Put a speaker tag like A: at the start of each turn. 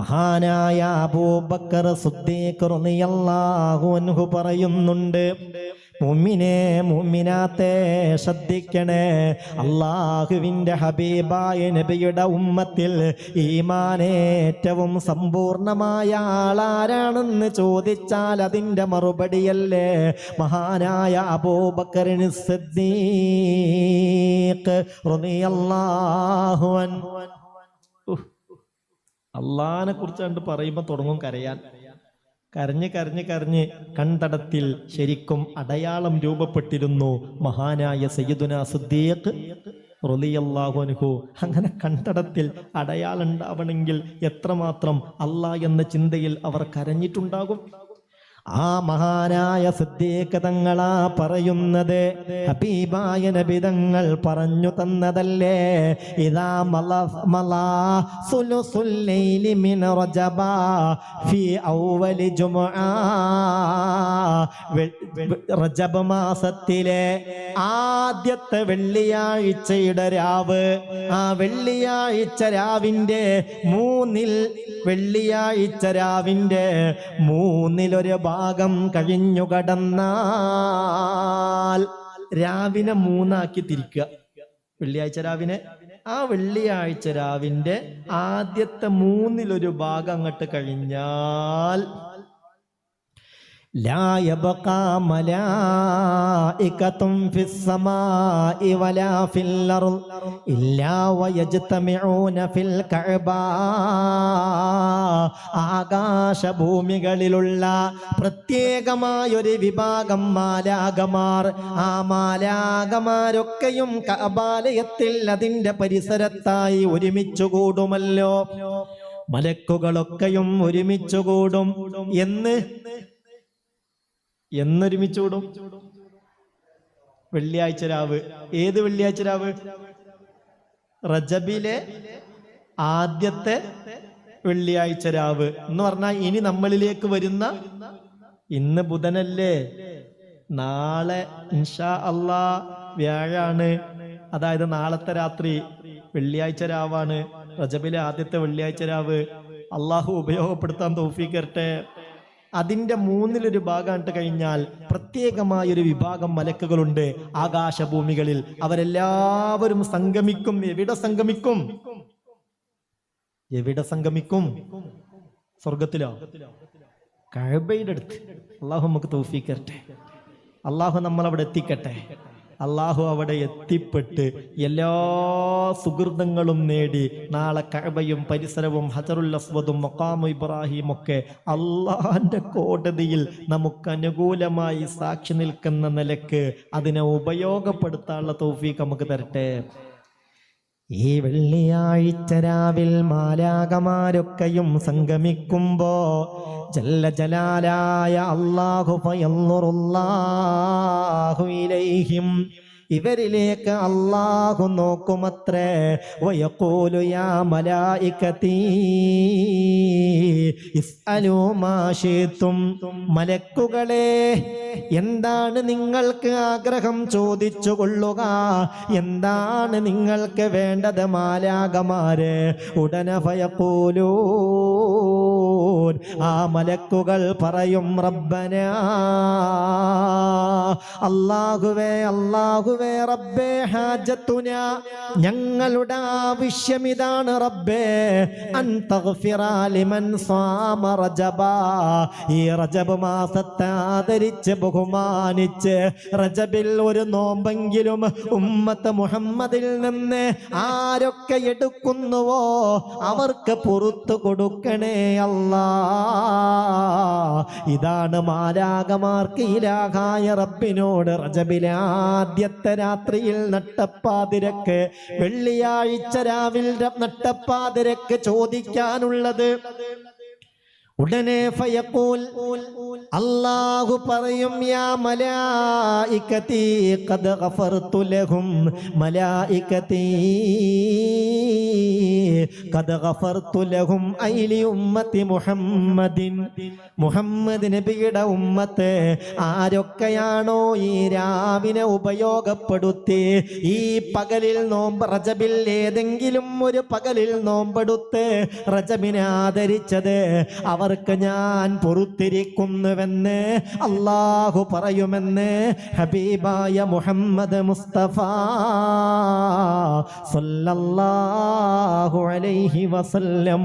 A: മഹാനായ അബൂബക്കർ സുദ്ദീഖ് റളിയല്ലാഹു അൻഹു പറയുന്നുണ്ട് മുമ്മിനെ മുമ്മിനാത്തെ ശ്രദ്ധിക്കണേ അള്ളാഹുവിന്റെ ഹബീബായ നബിയുടെ ഉമ്മത്തിൽ ഈമാനേറ്റവും സമ്പൂർണമായ ആളാരാണെന്ന് ചോദിച്ചാൽ അതിന്റെ മറുപടിയല്ലേ? മഹാനായ അബൂബക്കറിന് സിദ്ദീഖ് റളിയല്ലാഹു അൻഹു അള്ളാഹിനെ കുറിച്ച് കണ്ട് പറയുമ്പോൾ തുടങ്ങും കരയാൻ. കരഞ്ഞ് കരഞ്ഞ് കരഞ്ഞ് കൺതടത്തിൽ ശരിക്കും അടയാളം രൂപപ്പെട്ടിരുന്നു മഹാനായ സയ്യിദുന സിദ്ദീഖ് റളിയല്ലാഹു അങ്ങനെ കണ്ടടത്തിൽ അടയാളുണ്ടാവണമെങ്കിൽ എത്രമാത്രം അല്ലാ എന്ന ചിന്തയിൽ അവർ കരഞ്ഞിട്ടുണ്ടാകും? ആ മഹാനായ സിദ്ധീകതങ്ങളാ തങ്ങളാ പറയുന്നത്. ഹബീബായ നബിതങ്ങൾ പറഞ്ഞു തന്നതല്ലേ? ഇതാ മല മലാ സുലുസുൽ ലൈലി മിന റജബ ഫി ഔവലി ജുമാ റജബ് മാസത്തിലെ ആദ്യത്തെ വെള്ളിയാഴ്ചയുടെ രാവ്. ആ വെള്ളിയാഴ്ച രാവിന്റെ മൂന്നിൽ വെള്ളിയാഴ്ച രാവിന്റെ മൂന്നിലൊരു ഭാഗം കഴിഞ്ഞു കടന്നാൽ രാവിനെ മൂന്നാക്കി തിരിക്കുക. വെള്ളിയാഴ്ച രാവിനെ ആ വെള്ളിയാഴ്ച രാവിന്റെ ആദ്യത്തെ മൂന്നിലൊരു ഭാഗം അങ്ങോട്ട് കഴിഞ്ഞാൽ لا يبقى ملائكة في السماء ولا في الأرض إلا ويجتمعون في الكعبة ആകാശഭൂമികളിലുള്ള പ്രത്യേകമായൊരു വിഭാഗം മാലാകമാർ ആ മാലാകമാരൊക്കെയും കബാലയത്തിൽ അതിൻ്റെ പരിസരത്തായി ഒരുമിച്ചു കൂടുമല്ലോ മലക്കുകളൊക്കെയും ഒരുമിച്ചു കൂടും എന്ന് എന്നൊരുമിച്ച് കൂടും വെള്ളിയാഴ്ച രാവ്. ഏത് വെള്ളിയാഴ്ച രാവ്? റജബിലെ ആദ്യത്തെ വെള്ളിയാഴ്ച രാവ്. എന്ന് പറഞ്ഞാൽ ഇനി നമ്മളിലേക്ക് വരുന്ന ഇന്ന് ബുധനല്ലേ? നാളെ ഇൻഷാ അള്ളാ വ്യാഴാണ്. അതായത് നാളത്തെ രാത്രി വെള്ളിയാഴ്ച രാവാണ്. റജബിലെ ആദ്യത്തെ വെള്ളിയാഴ്ച രാവ്. അള്ളാഹു ഉപയോഗപ്പെടുത്താൻ തോഫിക്കരട്ടെ അതിന്റെ മൂന്നിലൊരു ഭാഗമായിട്ട് കഴിഞ്ഞാൽ പ്രത്യേകമായൊരു വിഭാഗം മലക്കുകളുണ്ട് ആകാശഭൂമികളിൽ. അവരെല്ലാവരും സംഗമിക്കും. എവിടെ സംഗമിക്കും? എവിടെ സംഗമിക്കും? സ്വർഗത്തിലോ കഴബയുടെ അടുത്ത് അള്ളാഹു നമുക്ക് തോഫിക്കട്ടെ അള്ളാഹു നമ്മൾ അവിടെ എത്തിക്കട്ടെ. അള്ളാഹു അവിടെ എത്തിപ്പെട്ട് എല്ലാ സുഹൃതങ്ങളും നേടി നാളെ കഴബയും പരിസരവും ഹജറുൽ അസ്വദും മൊക്കാമു ഇബ്രാഹിം ഒക്കെ അള്ളാഹിന്റെ കോടതിയിൽ നമുക്ക് അനുകൂലമായി സാക്ഷി നിൽക്കുന്ന നിലയ്ക്ക് അതിനെ ഉപയോഗപ്പെടുത്താനുള്ള തൗഫീഖ് നമുക്ക് തരട്ടെ. ഈ വെള്ളിയാഴ്ച രാവിൽ മാലാകമാരൊക്കെയും സംഗമിക്കുമ്പോ ജല്ല ജലാലായ അള്ളാഹു ഫയന്നുറുല്ലാഹു ഇലൈഹിം. ഇവരിലേക്ക് അള്ളാഹു നോക്കുമത്രേ. വയക്കൂലു യാ മലക്കുകളെ എന്താണ് നിങ്ങൾക്ക് ആഗ്രഹം ചോദിച്ചു കൊള്ളുക? എന്താണ് നിങ്ങൾക്ക് വേണ്ടത് മാലാകമാര് ഉടനെ ഭയക്കൂലൂ ആ മലക്കുകൾ പറയും റബ്ബന അള്ളാഹുവേ അള്ളാഹുവേ റബ്ബേ ഹാജത്തുന. ഞങ്ങളുടെ ആവശ്യം ഇതാണ് റബ്ബേ. അൻ തഗ്ഫിറ ലിമൻ സാമ റജബ. ഈ റജബ് മാസത്തെ ആദരിച്ച് ബഹുമാനിച്ച് റജബിൽ ഒരു നോമ്പെങ്കിലും ഉമ്മത്ത് മുഹമ്മദിൽ നിന്ന് ആരൊക്കെ എടുക്കുന്നുവോ അവർക്ക് പുറത്തു കൊടുക്കണേ അല്ലാ. ഇതാണ് മാലാകമാർക്ക് ഇലാഹായ റബ്ബിനോട് റജബിലെ ആദ്യത്തെ രാത്രിയിൽ നട്ടപ്പാതിരക്ക് വെള്ളിയാഴ്ച രാവിലെ നട്ടപ്പാതിരക്ക് ചോദിക്കാനുള്ളത്. ഉടനെ ഫയഖൂൽ അല്ലാഹു പറയും യാ മലായിക്കത്തി ഖദ് ഗഫർതു ലഹും മലായികതി ഖദ് ഗഫർതു ലഹും ഐലി ഉമ്മത്തി മുഹമ്മദിൻ. മുഹമ്മദ് നബിയുടെ ഉമ്മത്ത് ആരൊക്കെയാണോ ഈ രാവിനെ ഉപയോഗപ്പെടുത്തി? ഈ പകലിൽ നോമ്പ് റജബിൽ ഏതെങ്കിലും ഒരു പകലിൽ നോമ്പെടുത്ത് റജബിനെ ആദരിച്ചത് അവർക്ക് ഞാൻ പൊറുത്തിരിക്കുന്നുവെന്ന് അള്ളാഹു പറയുമെന്ന് ഹബീബായ മുഹമ്മദ് മുസ്തഫ സല്ലല്ലാഹു അലൈഹി വസല്ലം.